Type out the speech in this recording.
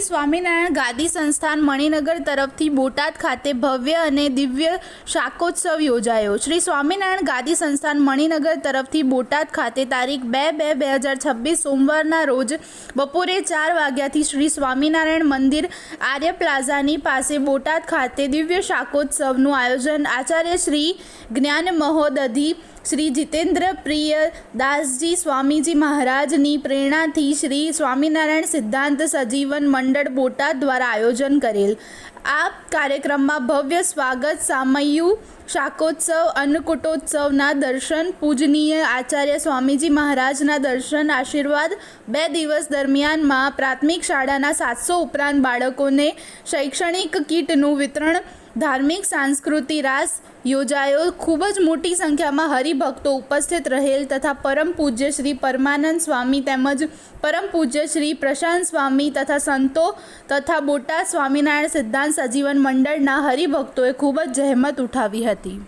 સ્વામિનારાયણ ગાદી સંસ્થાન મણિનગર તરફથી બોટાદ ખાતે ભવ્ય અને દિવ્ય શાકોત્સવ યોજાયો. શ્રી સ્વામિનારાયણ ગાદી સંસ્થાન મણિનગર તરફથી બોટાદ ખાતે તારીખ બે બે બે હજાર છવ્વીસ સોમવારના રોજ બપોરે ચાર વાગ્યાથી શ્રી સ્વામિનારાયણ મંદિર આર્ય પ્લાઝાની પાસે બોટાદ ખાતે દિવ્ય શાકોત્સવનું આયોજન આચાર્ય શ્રી જ્ઞાન મહોદધિ શ્રી જીતેન્દ્ર પ્રિય દાસજી સ્વામીજી મહારાજની પ્રેરણાથી શ્રી સ્વામિનારાયણ સિદ્ધાંત સજીવન મંડળ બોટાદ દ્વારા આયોજન કરેલ. આ કાર્યક્રમમાં ભવ્ય સ્વાગત, સામયું શાકોત્સવ, અન્નકૂટોત્સવના દર્શન, પૂજનીય આચાર્ય સ્વામીજી મહારાજના દર્શન, આશીર્વાદ બે દિવસ દરમિયાનમાં પ્રાથમિક શાળાના સાતસો ઉપરાંત બાળકોને શૈક્ષણિક કીટનું વિતરણ, ધાર્મિક સાંસ્કૃતિક રાસ યોજાયો. ખૂબ જ મોટી સંખ્યામાં હરિભક્તો ઉપસ્થિત રહેલ તથા પરમ પૂજ્ય શ્રી પરમાનંદ સ્વામી તેમજ પરમ પૂજ્ય શ્રી પ્રશાંત સ્વામી તથા સંતો તથા બોટાદ સ્વામિનારાયણ સિદ્ધાંત સજીવન મંડળના હરિભક્તોએ ખૂબ જ જહેમત ઉઠાવી હતી.